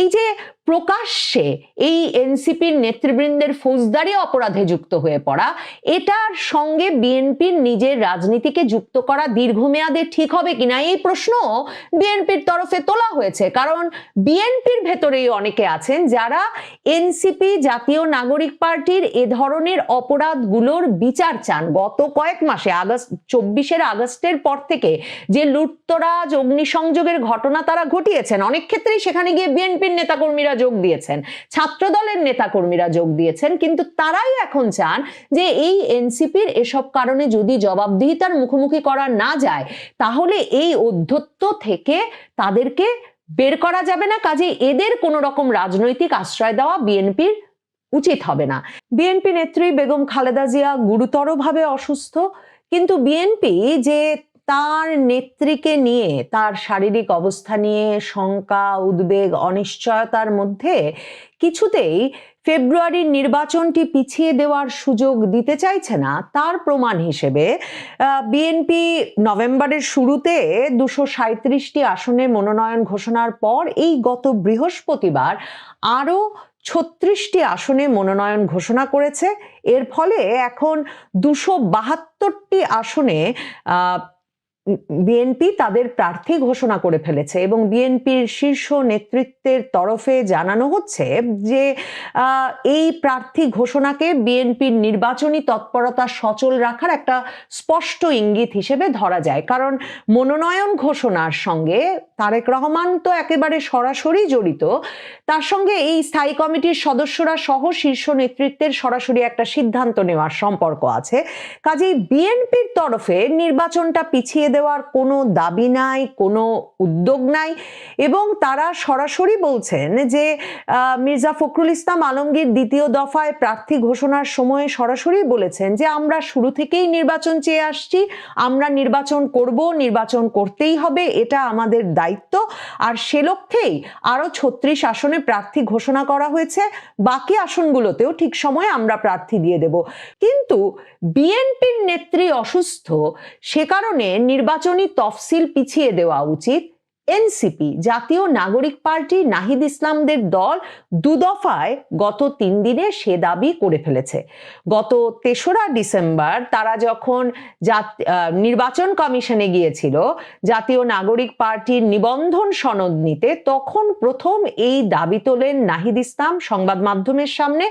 এই যে প্রকাশ্যে এই এনসিপির নেতৃবৃন্দের ফৌজদারি অপরাধে যুক্ত হয়ে পড়া, এটার সঙ্গে বিএনপির নিজের রাজনীতিকে যুক্ত করা দীর্ঘমেয়াদে ঠিক হবে কিনা? এই প্রশ্ন বিএনপির তরফে তোলা হয়েছে। কারণ বিএনপির ভেতরেই অনেকে আছেন যারা এনসিপি জাতীয় নাগরিক পার্টির এ ধরনের অপরাধগুলোর বিচার চান। গত কয়েক মাসে, আগস্ট, চব্বিশের আগস্টের পর থেকে যে লুটতরাজ, অগ্নিসংযোগের ঘটনা তারা ঘটিয়েছেন, অনেক ক্ষেত্রেই সেখানে গিয়ে বিএনপির নেতাকর্মীরা যোগ দিয়েছেন, ছাত্রদলের নেতাকর্মীরা যোগ দিয়েছেন, কিন্তু তারাই এখন চান যে এই এনসিপির এসব কারণে যদি জবাবদিহিতার মুখোমুখি করা না যায়, তাহলে এই অধ্যত্ব থেকে তাদেরকে বের করা যাবে না। কাজে এদের কোনো রকম রাজনৈতিক আশ্রয় দেওয়া বিএনপির উচিত হবে না। বিএনপি নেত্রী বেগম খালেদা জিয়া গুরুতরভাবে অসুস্থ, কিন্তু বিএনপি যে তার নেত্রীকে নিয়ে, তার শারীরিক অবস্থা নিয়ে শঙ্কা, উদ্বেগ, অনিশ্চয়তার মধ্যে কিছুতেই ফেব্রুয়ারির নির্বাচনটি পিছিয়ে দেওয়ার সুযোগ দিতে চাইছে না। তার প্রমাণ হিসেবে বিএনপি নভেম্বরের শুরুতে দুশো সাঁত্রিশটি আসনে মনোনয়ন ঘোষণার পর এই গত বৃহস্পতিবার আরও ছত্রিশটি আসনে মনোনয়ন ঘোষণা করেছে। এর ফলে এখন দুশো বাহাত্তরটি আসনে বিএনপি তাদের প্রার্থী ঘোষণা করে ফেলেছে এবং বিএনপির শীর্ষ নেতৃত্বের তরফে জানানো হচ্ছে যে এই প্রার্থী ঘোষণাকে বিএনপির নির্বাচনী তৎপরতা সচল রাখার একটা স্পষ্ট ইঙ্গিত হিসেবে ধরা যায়। কারণ মনোনয়ন ঘোষণার সঙ্গে তারেক রহমান তো একেবারে সরাসরি জড়িত। তার সঙ্গে এই স্থায়ী কমিটির সদস্যরা সহ শীর্ষ নেতৃত্বের সরাসরি একটা সিদ্ধান্ত নেওয়ার সম্পর্ক আছে। কাজেই বিএনপির তরফে নির্বাচনটা পিছিয়ে দেওয়ার কোনো দাবি নাই, কোনো উদ্যোগ নাই এবং তারা সরাসরি বলছেন যে মির্জা ফখরুল ইসলাম আলমগীর দ্বিতীয় দফায় প্রার্থী ঘোষণার সময় সরাসরি বলেছেন যে, আমরা শুরু থেকেই নির্বাচন চেয়ে আসছি, আমরা নির্বাচন করব, নির্বাচন করতেই হবে, এটা আমাদের দায়িত্ব। আর সে লক্ষ্যেই আরও ছত্রিশ আসনে প্রার্থী ঘোষণা করা হয়েছে, বাকি আসনগুলোতেও ঠিক সময়ে আমরা প্রার্থী দিয়ে দেব। কিন্তু বিএনপির নেত্রী অসুস্থ, সে কারণে নির্বাচনী তফসিল পিছিয়ে দেওয়া উচিত। এনসিপি জাতীয় নাগরিক পার্টি নাহিদ ইসলামদের দল দুদফায় গত তিন দিনে সে দাবি করে ফেলেছে। গত তেসরা ডিসেম্বর তারা যখন নির্বাচন কমিশনে গিয়েছিল, জাতীয় নাগরিক পার্টির নিবন্ধন সনদ নিতে, তখন প্রথম এই দাবি তোলেন নাহিদ ইসলাম সংবাদ মাধ্যমের সামনে।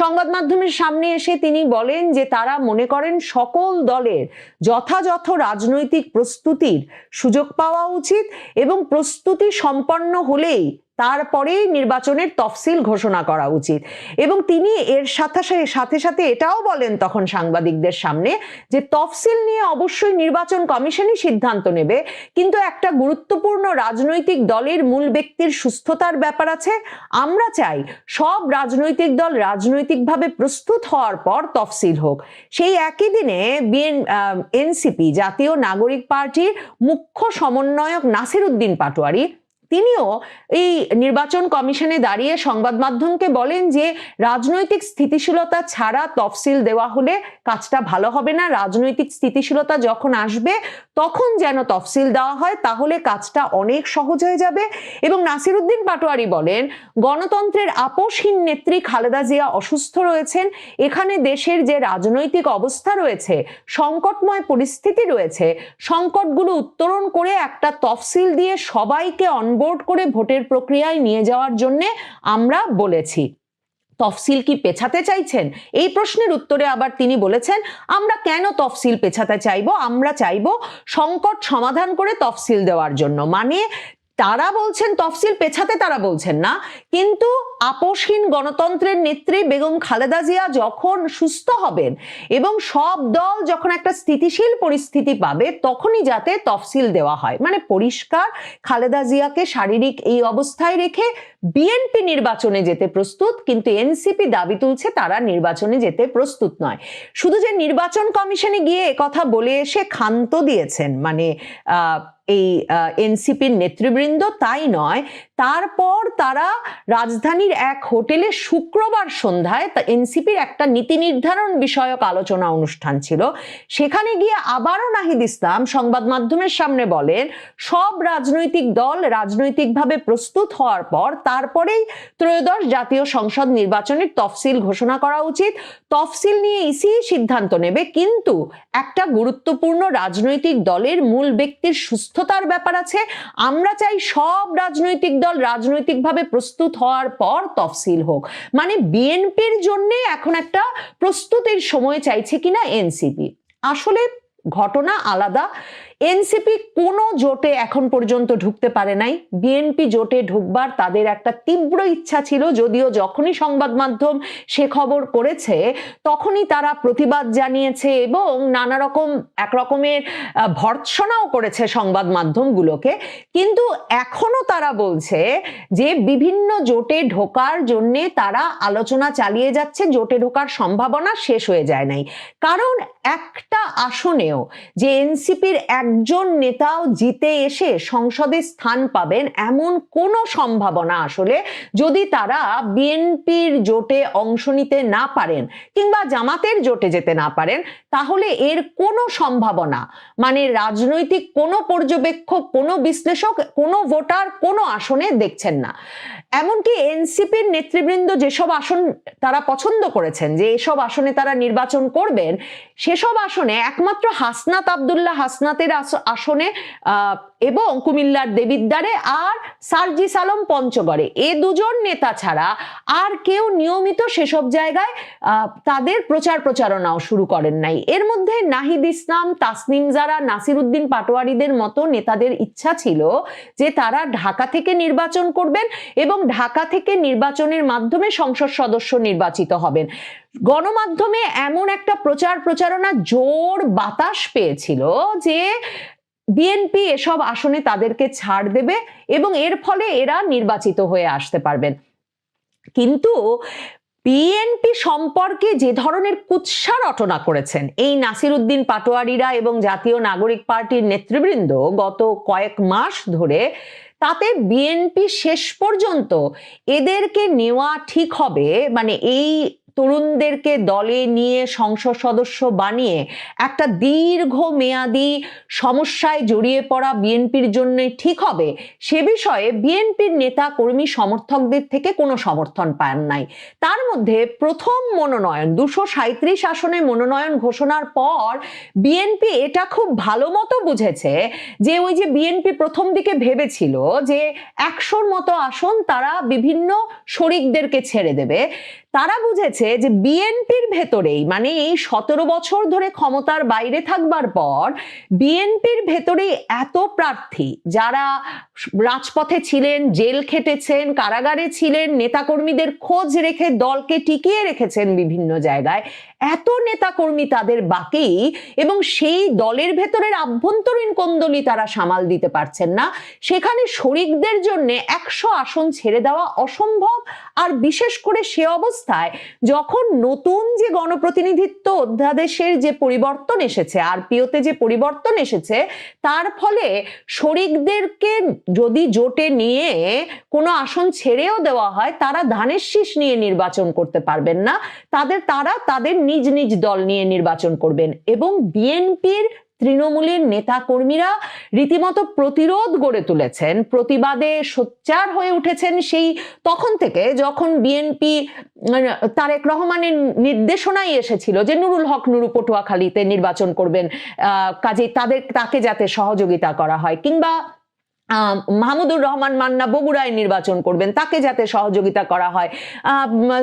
সংবাদ মাধ্যমের সামনে এসে তিনি বলেন যে তারা মনে করেন সকল দলের যথাযথ রাজনৈতিক প্রস্তুতির সুযোগ পাওয়া উচিত এবং প্রস্তুতি সম্পন্ন হলেই তারপরেই নির্বাচনের তফসিল ঘোষণা করা উচিত। এবং তিনি এর সাথে সাথে- সাথে এটাও বলেন তখন সাংবাদিকদের সামনে যে তফসিল নিয়ে অবশ্যই নির্বাচন কমিশনই সিদ্ধান্ত নেবে, কিন্তু একটা গুরুত্বপূর্ণ রাজনৈতিক দলের মূল ব্যক্তির সুস্থতার ব্যাপার আছে। আমরা চাই সব রাজনৈতিক দল রাজনৈতিকভাবে প্রস্তুত হওয়ার পর তফসিল হোক। সেই একই দিনে বিএন এনসিপি, জাতীয় নাগরিক পার্টির মুখ্য সমন্বয়ক নাসির উদ্দিন পাটোয়ারি তিনিও এই নির্বাচন কমিশনে দাঁড়িয়ে সংবাদ মাধ্যমকে বলেন যে রাজনৈতিক স্থিতিশীলতা ছাড়া তফসিল দেওয়া হলে কাজটা ভালো হবে না। রাজনৈতিক স্থিতিশীলতা যখন আসবে, তখন যেন তফসিল দেওয়া হয়, তাহলে কাজটা অনেক সহজ হয়ে যাবে। এবং নাসিরুদ্দিন পাটোয়ারি বলেন, গণতন্ত্রের আপোষহীন নেত্রী খালেদা জিয়া অসুস্থ রয়েছেন। এখানে দেশের যে রাজনৈতিক অবস্থা রয়েছে, সংকটময় পরিস্থিতি রয়েছে, সংকটগুলো উত্তরণ করে একটা তফসিল দিয়ে সবাইকে অনবোর্ড করে ভোটের প্রক্রিয়ায় নিয়ে যাওয়ার জন্য আমরা বলেছি। তফসিল কি পেছাতে চাইছেন? এই প্রশ্নের উত্তরে আবার তিনি বলেছেন, আমরা কেন তফসিল পেছাতে চাইব? আমরা চাইব সংকট সমাধান করে তফসিল দেওয়ার জন্য। মানে তারা বলছেন, তফসিল পেছাতে তারা বলছেন না। কিন্তু আপোষহীন গণতন্ত্রের নেত্রী বেগম খালেদা জিয়া যখন সুস্থ হবেন এবং সব দল যখন একটা স্থিতিশীল পরিস্থিতি পাবে, তখনই যাতে তফসিল দেওয়া হয়। মানে পরিষ্কার খালেদা জিয়াকে শারীরিক এই অবস্থায় রেখে বিএনপি নির্বাচনে যেতে প্রস্তুত, কিন্তু এনসিপি দাবি তুলছে তারা নির্বাচনে যেতে প্রস্তুত নয়। শুধু যে নির্বাচন কমিশনে গিয়ে কথা বলে এসে ক্ষান্ত দিয়েছেন মানে এই এনসিপির নেতৃবৃন্দ, তাই নয়। তারপর তারা রাজধানী রাজধানীর এক হোটেলে শুক্রবার সন্ধ্যায় তা এনসিপির একটা নীতি নির্ধারণ বিষয়ক আলোচনা অনুষ্ঠান ছিল। সেখানে গিয়ে আবারও নাহিদ ইসলাম সংবাদ মাধ্যমের সামনে বলেন, সব রাজনৈতিক দল রাজনৈতিকভাবে প্রস্তুত হওয়ার পর তারপরেই ত্রয়োদশ জাতীয় সংসদ নির্বাচনের তফসিল ঘোষণা করা উচিত। তফসিল নিয়ে ইসি সিদ্ধান্ত নেবে, কিন্তু একটা গুরুত্বপূর্ণ রাজনৈতিক দলের মূল ব্যক্তির সুস্থতার ব্যাপার আছে। আমরা চাই সব রাজনৈতিক দল রাজনৈতিকভাবে প্রস্তুত হওয়ার পর তফসিল হোক। মানে বিএনপির জন্য এখন একটা প্রস্তুতির সময় চাইছে কিনা এনসিপি। আসলে ঘটনা আলাদা। এনসিপি কোনো জোটে এখন পর্যন্ত ঢুকতে পারে নাই। বিএনপি জোটে ঢুকবার তাদের একটা তীব্র ইচ্ছা ছিল যদিও যখনই সংবাদ মাধ্যম সে খবর করেছে তখনই তারা প্রতিবাদ জানিয়েছে এবং নানা রকম একরকমের আহ, ভর্ৎসনাও করেছে সংবাদ মাধ্যমগুলোকে। কিন্তু এখনও তারা বলছে যে বিভিন্ন জোটে ঢোকার জন্যে তারা আলোচনা চালিয়ে যাচ্ছে জোটে ঢোকার সম্ভাবনা শেষ হয়ে যায় নাই। কারণ একটা আসনেও যে এনসিপির একজন নেতাও জিতে এসে সংসদে স্থান পাবেন এমন কোনো সম্ভাবনা আসলে যদি তারা বিএনপির জোটে অংশ নিতে না পারেন কিংবা জামাতের জোটে যেতে না পারেন তাহলে এর কোনো সম্ভাবনা মানে রাজনৈতিক কোনো পর্যবেক্ষক, কোনো বিশ্লেষক, কোনো ভোটার, কোনো আসনে দেখছেন না। এমনকি এনসিপির নেতৃবৃন্দ যেসব আসন তারা পছন্দ করেছেন, যে এসব আসনে তারা নির্বাচন করবেন, সেসব আসনে একমাত্র হাসনাত আবদুল্লাহ হাসনাতের আস- আসনে এবং কুমিল্লার দেবিদ্বারে আর সার্জিস আলম পঞ্চগড়ে। এ দুজন নেতা ছাড়া আর কেউ নিয়মিত সেসব জায়গায় তাদের প্রচার প্রচারণাও শুরু করেন নাই। এর মধ্যে নাহিদ ইসলাম, তাসনিম জারা নাসির উদ্দিন পাটোয়ারিদের মতো নেতাদের ইচ্ছা ছিল যে তারা ঢাকা থেকে নির্বাচন করবেন এবং ঢাকা থেকে নির্বাচনের মাধ্যমে সংসদ সদস্য নির্বাচিত হবেন। গণমাধ্যমে এমন একটা প্রচার প্রচারণা জোর বাতাস পেয়েছিল যে বিএনপি এসব আসনে তাদেরকে ছাড় দেবে এবং এর ফলে এরা নির্বাচিত হয়ে আসতে পারবেন। কিন্তু বিএনপি সম্পর্কে যে ধরনের কুৎসা রটনা করেছেন, এই নাসির উদ্দিন পাটোয়ারিরা এবং জাতীয় নাগরিক পার্টির নেতৃবৃন্দ গত কয়েক মাস ধরে, তাতে বিএনপি শেষ পর্যন্ত এদেরকে নেওয়া ঠিক হবে মানে এই তরুণদেরকে দলে নিয়ে সংসদ সদস্য বানিয়ে একটা দীর্ঘ মেয়াদি সমস্যায় জড়িয়ে পড়া বিএনপির জন্য ঠিক হবে। সে বিষয়ে বিএনপির নেতা কর্মী সমর্থকদের থেকে কোনো সমর্থন পান নাই। তার মধ্যে প্রথম মনোনয়ন, দুশো সাঁত্রিশ আসনে মনোনয়ন ঘোষণার পর বিএনপি এটা খুব ভালো মতো বুঝেছে যে ওই যে বিএনপি প্রথম দিকে ভেবেছিল যে একশোর মতো আসন তারা বিভিন্ন শরিকদেরকে ছেড়ে দেবে। তারা বুঝেছে যে বিএনপির ভেতরেই মানে এই সতেরো বছর ধরে ক্ষমতার বাইরে থাকবার পর, বিএনপির ভেতরেই এত প্রার্থী, যারা রাজপথে ছিলেন, জেল খেটেছেন, কারাগারে ছিলেন, নেতাকর্মীদের খোঁজ রেখে দলকে টিকিয়ে রেখেছেন বিভিন্ন জায়গায় এত নেতাকর্মী তাদের বাকি এবং সেই দলের ভেতরের আভ্যন্তরীণ কোন্দলি তারা সামাল দিতে পারছেন না। সেখানে শরিকদের জন্য একশো আসন ছেড়ে দেওয়া অসম্ভব। আর বিশেষ করে সে অবস্থায় যখন নতুন যে গণপ্রতিনিধিত্ব অধ্যাদেশের যে পরিবর্তন এসেছে, আরপিওতে যে পরিবর্তন এসেছে, তার ফলে শরিকদেরকে যদি জোটে নিয়ে কোনো আসন ছেড়েও দেওয়া হয়, তারা ধানের শীষ নিয়ে নির্বাচন করতে পারবেন না। তাদের, তারা তাদের নিজ নিজ দল নিয়ে নির্বাচন করবেন এবং বিএনপির তৃণমূলের নেতা কর্মীরা রীতিমতো প্রতিরোধ গড়ে তুলেছেন, প্রতিবাদে সোচ্চার হয়ে উঠেছেন সেই তখন থেকে যখন বিএনপি তারেক রহমানের নির্দেশনাই এসেছিল যে নুরুল হক নুরু পটুয়াখালীতে নির্বাচন করবেন কাজেই তাদের, তাকে যাতে সহযোগিতা করা হয় কিংবা মাহমুদুর রহমান মান্না বগুড়ায় নির্বাচন করবেন। তাকে যাতে সহযোগিতা করা হয়।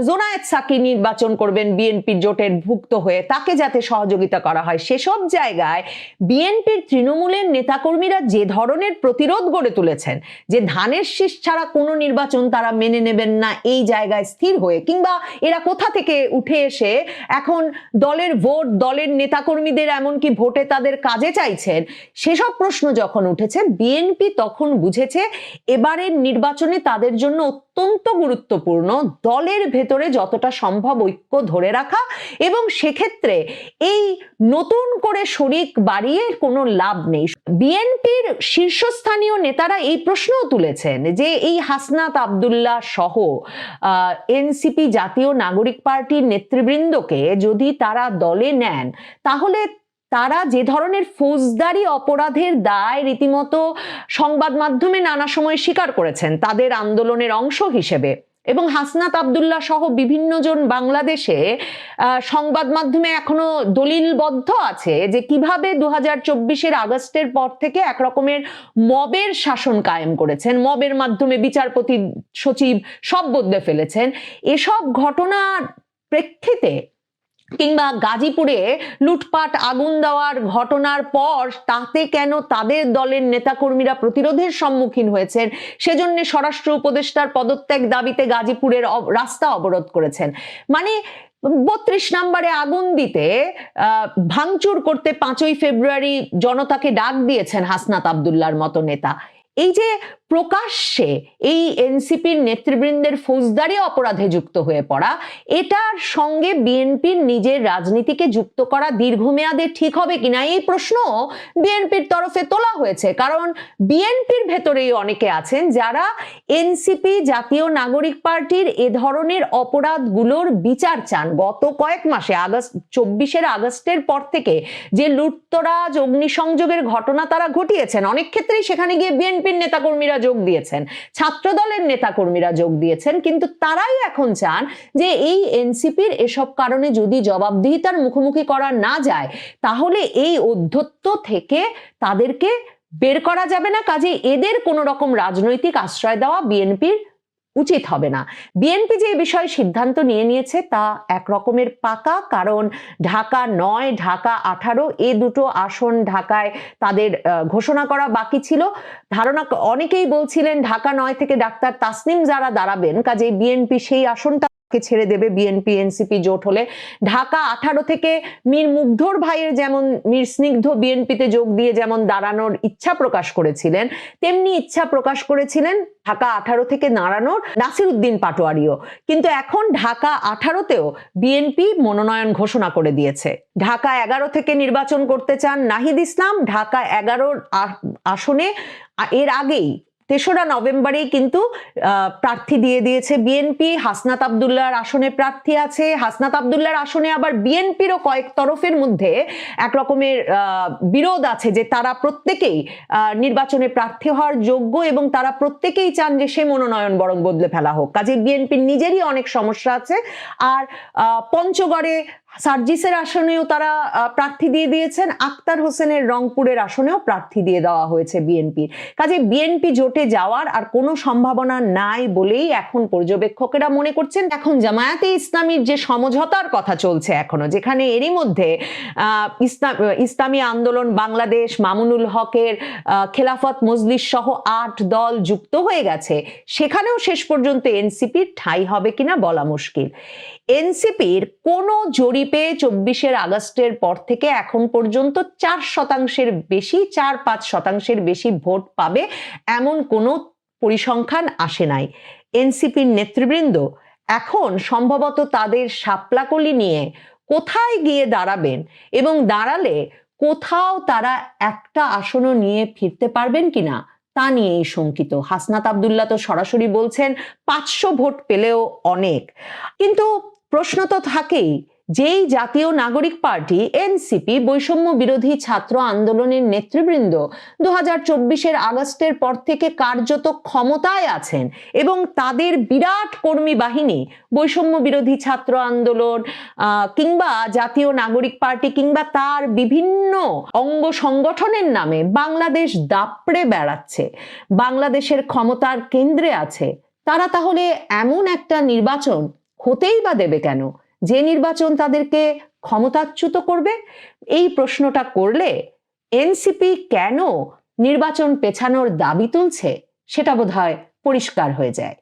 জোনায়েদ সাকি নির্বাচন করবেন বিএনপির জোটের ভুক্ত হয়ে। তাকে যাতে সহযোগিতা করা হয়। সেসব জায়গায় বিএনপির তৃণমূলের নেতাকর্মীরা যে ধরনের প্রতিরোধ গড়ে তুলেছেন, যে ধানের শীষ ছাড়া কোনো নির্বাচন তারা মেনে নেবেন না, এই জায়গায় স্থির হয়ে, কিংবা এরা কোথা থেকে উঠে এসে এখন দলের ভোট, দলের নেতাকর্মীদের এমনকি ভোটে তাদের কাজে চাইছেন, সেসব প্রশ্ন যখন উঠেছে, বিএনপি তখন যখন বুঝেছে এবারের নির্বাচনে তাদের জন্য অত্যন্ত গুরুত্বপূর্ণ দলের ভেতরে যতটা সম্ভব ঐক্য ধরে রাখা এবং সেক্ষেত্রে এই নতুন করে শরিক বাড়িয়ে কোনো লাভ নেই। বিএনপির শীর্ষস্থানীয় নেতারা এই প্রশ্নও তুলেছেন যে এই হাসনাত আবদুল্লাহ সহ এনসিপি জাতীয় নাগরিক পার্টির নেতৃবৃন্দকে যদি তারা দলে নেন, তাহলে তারা যে ধরনের ফৌজদারি অপরাধের দায় রীতিমতো সংবাদ মাধ্যমে নানা সময় স্বীকার করেছেন, তাদের আন্দোলনের অংশ হিসেবে। এবং হাসনাত আবদুল্লাহ সহ বিভিন্ন জন বাংলাদেশে সংবাদ মাধ্যমে এখনও দলিলবদ্ধ আছে যে কীভাবে দু হাজার চব্বিশের আগস্টের পর থেকে এক রকমের মবের শাসন কায়েম করেছেন, মবের মাধ্যমে বিচারপতি সচিব সব বদলে ফেলেছেন। এসব ঘটনার প্রেক্ষিতে কিংবা গাজীপুরে লুটপাট, আগুন দেওয়ার ঘটনার পর তাতে কেন তাদের দলের নেতাকর্মীরা প্রতিরোধের সম্মুখীন হয়েছেন? সেজন্য স্বরাষ্ট্র উপদেষ্টার পদত্যাগ দাবিতে গাজীপুরের রাস্তা অবরোধ করেছেন। মানে বত্রিশ নম্বরে আগুন দিতে ভাঙচুর করতে পাঁচই ফেব্রুয়ারি জনতাকে ডাক দিয়েছেন হাসনাত আবদুল্লার মতো নেতা। এই যে প্রকাশ্যে এই এনসিপির নেতৃবৃন্দের ফৌজদারি অপরাধে যুক্ত হয়ে পড়া, এটার সঙ্গে বিএনপির নিজের রাজনীতিকে যুক্ত করা দীর্ঘমেয়াদে ঠিক হবে কিনা, এই প্রশ্ন বিএনপির তরফে তোলা হয়েছে। কারণ বিএনপির ভেতরেই অনেকে আছেন যারা এনসিপি জাতীয় নাগরিক পার্টির এ ধরনের অপরাধগুলোর বিচার চান। গত কয়েক মাসে, আগস্ট, চব্বিশের আগস্টের পর থেকে যে লুটতরাজ, অগ্নিসংযোগের ঘটনা তারা ঘটিয়েছেন, অনেক ক্ষেত্রেই সেখানে গিয়ে বিএনপির নেতাকর্মীরা যোগ দিয়েছেন। ছাত্র দলের নেতাকর্মীরা যোগ দিয়েছেন, কিন্তু তারাই এখন চান যে এই এনসিপির এসব কারণে যদি জবাবদিহিতার মুখোমুখি করা না যায়, তাহলে এই অধ্যত্ব থেকে তাদেরকে বের করা যাবে না। কাজে এদের কোনো রকম রাজনৈতিক আশ্রয় দেওয়া বিএনপির উচিত হবে না। বিএনপি যে বিষয়ে সিদ্ধান্ত নিয়ে নিয়েছে তা এক রকমের পাকা, কারণ ঢাকা নয়, ঢাকা আঠারো, এ দুটো আসন ঢাকায় তাদের ঘোষণা করা বাকি ছিল। ধারণা অনেকেই বলছিলেন ঢাকা নয় থেকে ডাক্তার তাসনিম যারা দাঁড়াবেন কাজে বিএনপি সেই আসনটা ছেড়ে দেবে বিএনপি এনসিপি জোট হলে। ঢাকা আঠারো থেকে মীর মুগ্ধর ভাইয়ের যেমন মীর স্নিগ্ধ বিএনপিতে যোগ দিয়ে যেমন দাঁড়ানোর ইচ্ছা প্রকাশ করেছিলেন, তেমনি ইচ্ছা প্রকাশ করেছিলেন ঢাকা আঠারো থেকে দাঁড়ানোর নাসির উদ্দিন পাটোয়ারিও। কিন্তু এখন ঢাকা আঠারোতেও বিএনপি মনোনয়ন ঘোষণা করে দিয়েছে। ঢাকা এগারো থেকে নির্বাচন করতে চান নাহিদ ইসলাম, ঢাকা এগারোর আসনে এর আগেই তেসরা নভেম্বরেই কিন্তু প্রার্থী দিয়ে দিয়েছে বিএনপি হাসনাত আবদুল্লার আসনে প্রার্থী আছে। হাসনাত আবদুল্লাহর আসনে আবার বিএনপিরও কয়েক তরফের মধ্যে এক রকমের বিরোধ আছে যে তারা প্রত্যেকেই নির্বাচনে প্রার্থী হওয়ার যোগ্য এবং তারা প্রত্যেকেই চান যে সে মনোনয়ন বরং বদলে ফেলা হোক। কাজে বিএনপির নিজেরই অনেক সমস্যা আছে। আর পঞ্চগড়ে সার্জিসের আসনেও তারা প্রার্থী দিয়ে দিয়েছেন। আক্তার হোসেনের রংপুরের আসনেও প্রার্থী দিয়ে দেওয়া হয়েছে বিএনপির কাজে বিএনপি জোটে যাওয়ার আর কোনো সম্ভাবনা নাই বলেই এখন পর্যবেক্ষকেরা মনে করছেন। এখন জামায়াতে ইসলামীর যে সমঝোতার কথা চলছে এখনও, যেখানে এরই মধ্যে ইসলাম আন্দোলন বাংলাদেশ, মামুনুল হকের খেলাফত মজলিস সহ আট দল যুক্ত হয়ে গেছে, সেখানেও শেষ পর্যন্ত এনসিপির ঠাঁই হবে কিনা বলা মুশকিল। এনসিপির কোন জরিপে চব্বিশের আগস্টের পর থেকে এখন পর্যন্ত চার শতাংশের বেশি, চার পাঁচ শতাংশের বেশি ভোট পাবে এমন কোনো পরিসংখ্যান আসে নাই। এনসিপির নেতৃবৃন্দ এখন সম্ভবত তাদের সাপলাকলি নিয়ে কোথায় গিয়ে দাঁড়াবেন এবং দাঁড়ালে কোথাও তারা একটা আসনও নিয়ে ফিরতে পারবেন কিনা তা নিয়েই শঙ্কিত। হাসনাত আবদুল্লাহ তো সরাসরি বলছেন, পাঁচশো ভোট পেলেও অনেক। কিন্তু প্রশ্ন তো থাকেই যেই জাতীয় নাগরিক পার্টি, এনসিপি, বৈষম্য বিরোধী ছাত্র আন্দোলনের নেতৃবৃন্দ দু হাজার চব্বিশের আগস্টের পর থেকে কার্যত ক্ষমতায় আছেন এবং তাদের বিরাট কর্মী বাহিনী, বৈষম্য বিরোধী ছাত্র আন্দোলন কিংবা জাতীয় নাগরিক পার্টি কিংবা তার বিভিন্ন অঙ্গ সংগঠনের নামে বাংলাদেশ দাপড়ে বেড়াচ্ছে, বাংলাদেশের ক্ষমতার কেন্দ্রে আছে। তারা তাহলে এমন একটা নির্বাচন হতেই বা দেবে কেন? যে নির্বাচন তাদেরকে ক্ষমতাচ্যুত করবে, এই প্রশ্নটা করলে এনসিপি কেন নির্বাচন পেছানোর দাবি তুলছে সেটা বোধহয় পরিষ্কার হয়ে যায়।